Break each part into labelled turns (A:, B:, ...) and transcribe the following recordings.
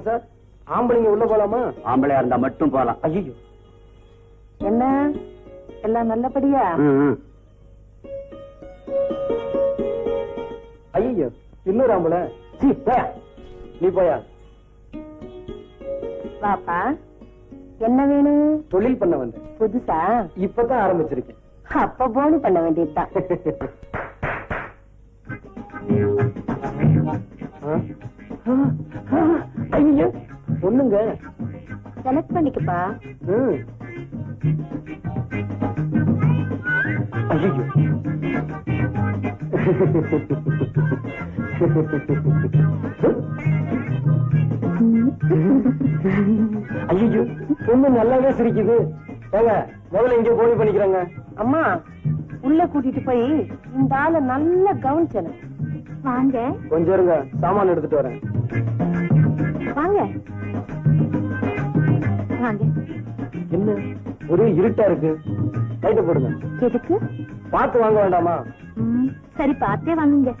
A: ஏன் சார். ஆம்பளைங்க உள்ள போலாமா?
B: ஆம்பளையா இருந்தா மட்டும் போலாம்.
A: ஐயோ
C: என்ன? எல்லாம் நல்லபடியா?
A: ஐயோ இன்னொரு ஆம்பளை. சீ போயா நீ போயா.
C: வாப்பா என்ன வேணும்?
A: தொழில் பண்ண வந்தேன்.
C: புதுசா?
A: இப்பதான் ஆரம்பிச்சிருக்கேன்.
C: அப்ப போனி பண்ண வேண்டியதுதான்.
A: ஐயோ பொண்ணுங்க
C: செலக்ட் பண்ணிக்கப்பா.
A: ம். ஐயோ ஐயோ பொண்ணு நல்லாவே சிரிக்குது. ஏங்க முதல்ல இங்க போய் பண்ணிக்கிறேங்க.
C: அம்மா உள்ள கூட்டிட்டு போய் இந்த ஆளை நல்லா கவனிச்சணும் வாங்க.
A: கொஞ்சம் இருங்க சாமான் எடுத்துட்டு வரேன்.
C: வாங்க. வாங்க.
A: என்ன? ஒரே இருட்டா இருக்கு. லைட்ட போடுங்க.
C: எதுக்கு?
A: பார்த்து வாங்க வேண்டாமா?
C: சரி பார்த்தே வாங்குங்க.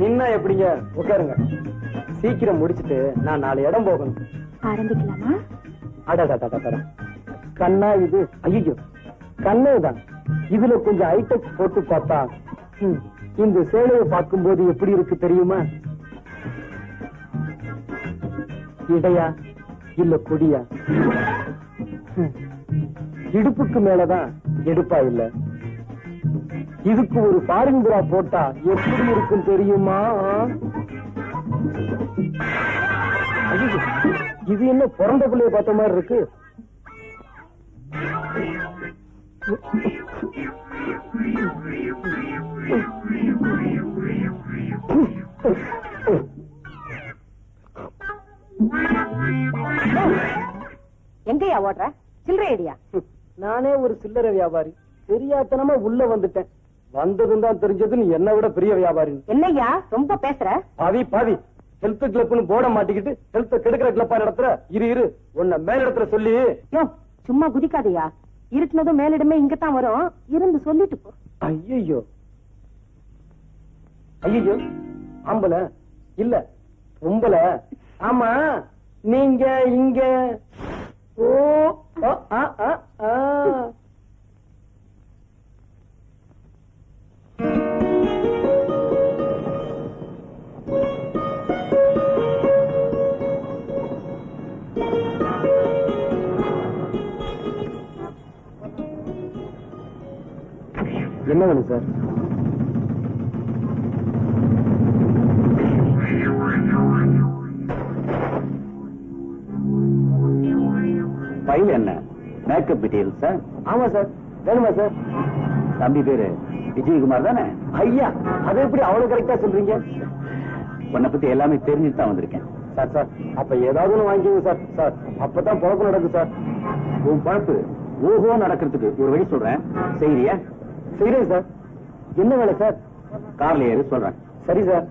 A: நின்னா எப்படிங்க? உட்காருங்க. சீக்கிரம் முடிச்சிட்டு நான் நாலு இடம் போகணும்.
C: ஆரம்பிக்கலாமா?
A: அடடடடடட. கண்ணா இது. ஐயோ கண்ணேதான் இதுல கொஞ்சம் ஐட்டெக் போட்டு பார்த்தா இந்த சேலையை பார்க்கும்போது எப்படி இருக்கு தெரியுமா? இடையா இல்ல கொடியா? இடுப்புக்கு மேலதான் எடுப்பா இல்ல. இதுக்கு ஒரு ஃபாரின் புறா போட்டா எப்படி இருக்கும் தெரியுமா? இது என்ன பிறந்த பிள்ளைய பார்த்த மாதிரி இருக்கு?
C: எங்கயா ஓடுற? சில்லறை ஐடியா.
A: நானே ஒரு சில்லறை வியாபாரி. தெரியாத்தனமா உள்ள வந்துட்டேன். வந்ததும் தான் தெரிஞ்சது நீ என்னை விட பெரிய வியாபாரி
C: என்னய்யா ரொம்ப பேசுற?
A: பாவி பாவி. ஹெல்த் கிளப்னு போட மாட்டிக்கிட்டு ஹெல்த் கெடுக்கிற கிளப்பா நடத்துற? இரு இரு. உன்னை மேல் இடத்துல சொல்லி
C: சும்மா குதிக்காதயா. இருட்டுனதும் மேலிடமே இங்கதான் வரும். இருந்து சொல்லிட்டு போ.
A: ஐயோ ஐயோ ஆம்பளை. இல்ல பொம்பளை. ஆமா நீங்க இங்க ஓ ஆ, ஆ, ஆ. என்ன வேணும் சார்
B: மேக்கப் டீட்டெயில்ஸ் சார்
A: ஆமா சார் வேணுமா சார்
B: தம்பி பேரு விஜயகுமார் தானே?
A: ஐயா அதை எப்படி அவ்வளவு கரெக்டா சொல்றீங்க?
B: உன்னை பத்தி எல்லாமே தெரிஞ்சுட்டு தான் வந்திருக்கேன்.
A: சார் சார் அப்ப ஏதாவது ஒண்ணு வாங்கிக்கோங்க சார். சார் அப்பதான் பழக்கம் நடக்கும் சார்.
B: உன் பழப்பு ஓஹோ நடக்கிறதுக்கு ஒரு வழி சொல்றேன். செய்யறியா
A: செய்யறேன் சார். என்ன வேலை சார்?
B: கார்ல ஏறு சொல்றேன்.
A: சரி சார்.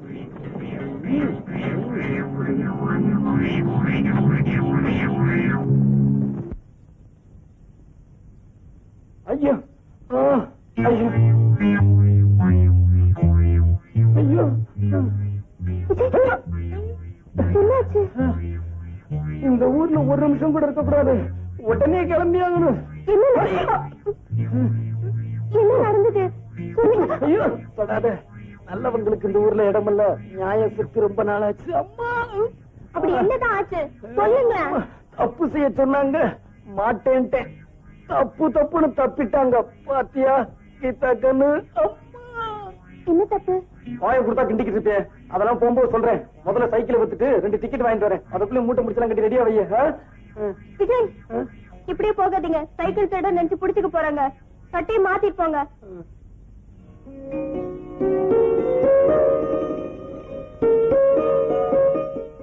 A: கூட இருக்க கூடாது உடனே கிளம்பி ஆகணும்.
C: என்ன நடந்தது? சொல்லுங்க.
A: ஐயோ தொடாத. நல்லவங்களுக்கு இந்த ஊர்ல இடமல்ல. நியாயம் சுத்தி ரொம்ப நாளாச்சு. அம்மா!
C: அப்படி என்னதான் ஆச்சு? சொல்லுங்க.
A: தப்பு செய்ய சொன்னாங்க. மாட்டேன்ட்டேன். தப்பு தப்புன்னு தப்பிட்டாங்க. பாத்தியா? கீதா கண்ணு.
C: என்ன தப்பு?
A: வாயை கொடுத்தா கிண்டிக்கிட்டு இருப்பேன் அதெல்லாம் போகும்போது சொல்றேன். முதல்ல சைக்கிள் வித்துட்டு ரெண்டு டிக்கெட் வாங்கிட்டு வரேன். அதுக்குள்ள மூட்டை முடிச்சலாம் கட்டி ரெடியா வைய.
D: விஜய்? இப்படியே போகாதீங்க. சைக்கிள் திருட நினைச்சு புடிச்சுக்க போறாங்க. சட்டையை மாத்திட்டு போங்க.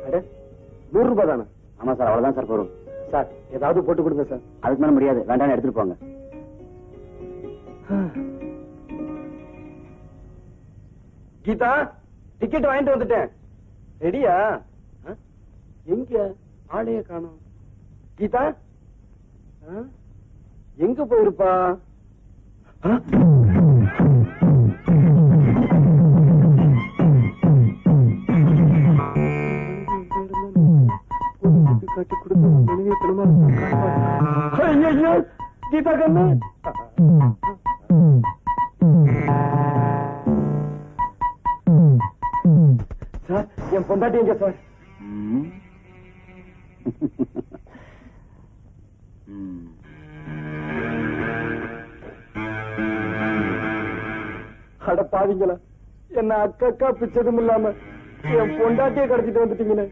A: அட, நூறு ரூபாய் தானே?
B: ஆமா சார் அவ்வளவுதான் சார் போறோம்
A: சார் ஏதாவது போட்டு கொடுங்க சார்.
B: அதுக்கு மேல முடியாது. வேண்டாம் எடுத்துட்டு போங்க.
A: கீதா டிக்கெட் வாங்கிட்டு வந்துட்டேன். ரெடியா? எங்க? ஆளைய காணோம். கீதா? எங்க போயிருப்பா? காட்டி கொடுத்து மனைவி பெருமா கீதா கண்ணு. சார் என் பொண்டாட்டி எங்க சார்? அட பாவிங்களா என்ன அக்கா பிச்சதும் இல்லாம என் பொண்டாட்டியை கடத்திட்டு வந்துட்டீங்கன்னு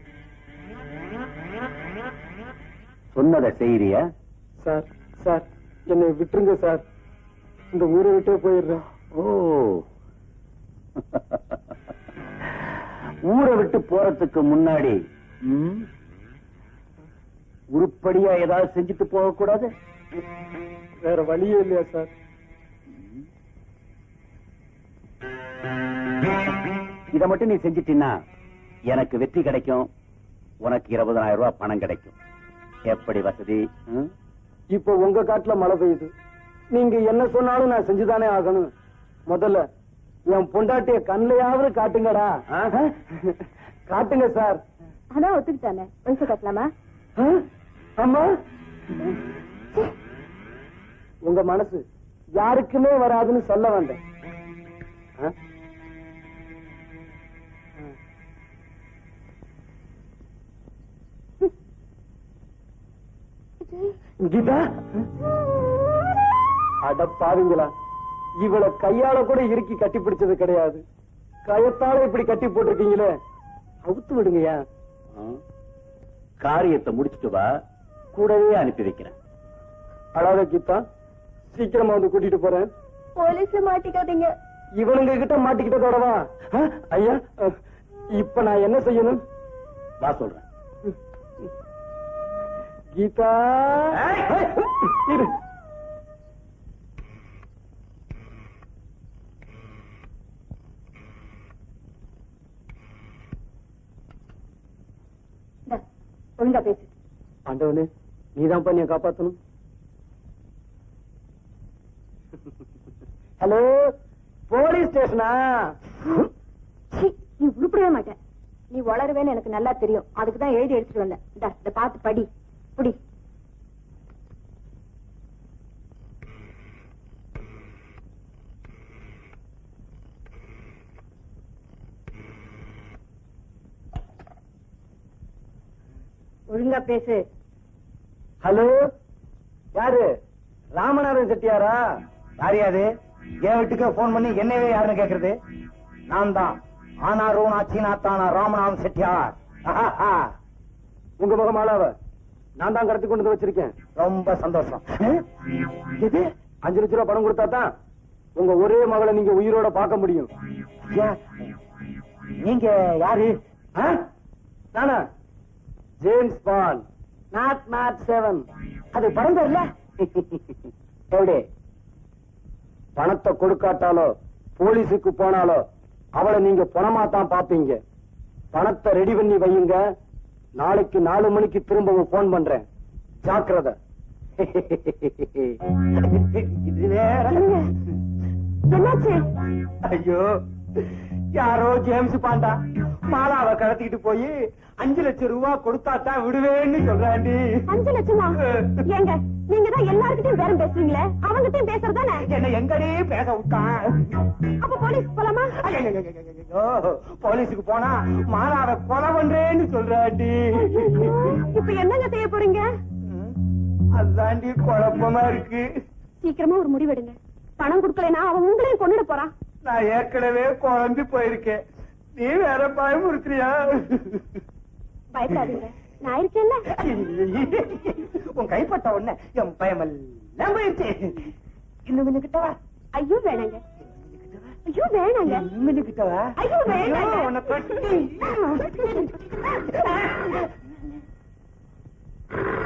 B: சொன்னதை செய்யறியா
A: சார் சார் என்னை விட்டுருங்க சார். இந்த ஊரை விட்டே போயிடுறேன்.
B: ஓ. ஊரை விட்டு போறதுக்கு முன்னாடி உருப்படியா ஏதாவது செஞ்சுட்டு போக கூடாது
A: வேற வழியே இல்லையா சார்?
B: இத மட்டும் நீ செஞ்சிட்டீன்னா எனக்கு வெற்றி கிடைக்கும். உனக்கு இருபதனாயிரம் ரூபாய் பணம் கிடைக்கும். எப்படி வசதி?
A: இப்போ உங்க காட்டுல மழை பெய்யுது. நீங்க என்ன சொன்னாலும் நான் செஞ்சுதானே ஆகணும். முதல்ல என் பொண்டாட்டிய கண்ணையாவது காட்டுங்கடா. காட்டுங்க சார்.
D: அதான் ஒத்துக்கிட்டானே. வயசு கட்டலாமா?
A: அம்மா? உங்க மனசு யாருக்குமே வராதுன்னு சொல்ல வந்தேன். கீதா அட பாருங்களா இவள கையால கூட இறுக்கி கட்டி பிடிச்சது கிடையாது. கயத்தால இப்படி கட்டி போட்டிருக்கீங்களே அவுத்து விடுங்கய்யா.
B: ஆ? காரியத்தை முடிச்சிட்டு வா கூடவே அனுப்பி வைக்கிறேன்.
A: அழாத கீதா சீக்கிரமா வந்து கூட்டிட்டு போறேன்.
D: போலீஸ்ல மாட்டிக்காதீங்க.
A: இவனுங்க கிட்ட மாட்டிக்கிட்டதோடவா ஐயா இப்ப நான் என்ன செய்யணும்?
B: வா சொல்றேன்.
A: கீதா! இரு.
D: ஒழுங்கா பேசு.
A: ஆண்டவனே நீதான் பண்ணிய காப்பாத்தணும். ஹலோ போலீஸ் ஸ்டேஷனா?
D: நீ உருப்படவே மாட்டேன் நீ வளருவேன்னு எனக்கு நல்லா தெரியும். அதுக்கு தான் எழுதி எடுத்துட்டு வந்தேன். இந்தா இத பார்த்து படி. புடி ஒழுங்கா பேசு.
A: ஹலோ? யாரு? ராமநாதன் செட்டியாரா?
E: யாரையாது என் வீட்டுக்கு போன் பண்ணி என்னவே யாருன்னு கேக்குறது? நான் தான். ஆனா ரோனா தானா ராமநாதன் செட்டியார்.
A: உங்க முகமாலாவ நான் தான் கடத்தி கொண்டு வந்து வச்சிருக்கேன்.
E: ரொம்ப சந்தோஷம்.
A: இது அஞ்சு லட்ச ரூபாய் பணம் கொடுத்தா தான் உங்க ஒரே மகளை நீங்க உயிரோட பார்க்க முடியும்.
E: நீங்க யாரு?
A: நானா? James Bond. Nought nought seven
E: அது படம் பேர்ல
A: எப்படி பணத்தை கொடுக்காட்டாலோ போலீஸுக்கு போனாலோ அவளை நீங்க பணமா தான் பாப்பீங்க பணத்தை ரெடி பண்ணி வையுங்க. நாளைக்கு நாலு மணிக்கு திரும்பவும் போன் பண்றேன். ஜாக்கிரதை.
E: இது வேற
D: என்னாச்சு?
E: ஐயோ யாரோ ஜேம்ஸ் பாண்டா. மாலாவை கடத்திட்டு போய் அஞ்சு லட்சம் ரூபாய் கொடுத்தா தான் விடுவேன்னு சொல்றாண்டி.
D: அஞ்சு லட்சமா? ஏங்க நீங்க தான் எல்லார்கிட்டயும் பேரம் பேசுவீங்களே அவங்கிட்டயும் பேசுறதானே
E: என்ன எங்கடி பேச விட்டான்?
D: அப்ப போலீஸ் போலாமா?
E: போலீஸுக்கு போனா மாலாவை கொலை பண்றேன்னு சொல்றாண்டி.
D: இப்ப என்னங்க செய்ய போறீங்க?
E: அதாண்டி குழப்பமா இருக்கு.
D: சீக்கிரமா ஒரு முடிவெடுங்க. பணம் கொடுக்கலைன்னா அவன் உங்களையும் கொண்டுட போறான்.
E: நான் ஏற்கனவே குழம்பி போயிருக்கேன். நீ வேற பயமுறுத்துறியா
D: பயப்படாதீங்க. நான் இருக்கேன்ல.
E: உன் கைப்பட்ட உடனே என் பயமெல்லாம் போயிருச்சு இன்னும் கொஞ்சம் கிட்ட வா.
D: ஐயோ வேணாங்க. ஐயோ வேணாங்க.
E: இன்னும் கொஞ்சம் கிட்ட வா.
D: ஐயோ வேணாங்க.
E: உன்னை தொட்டி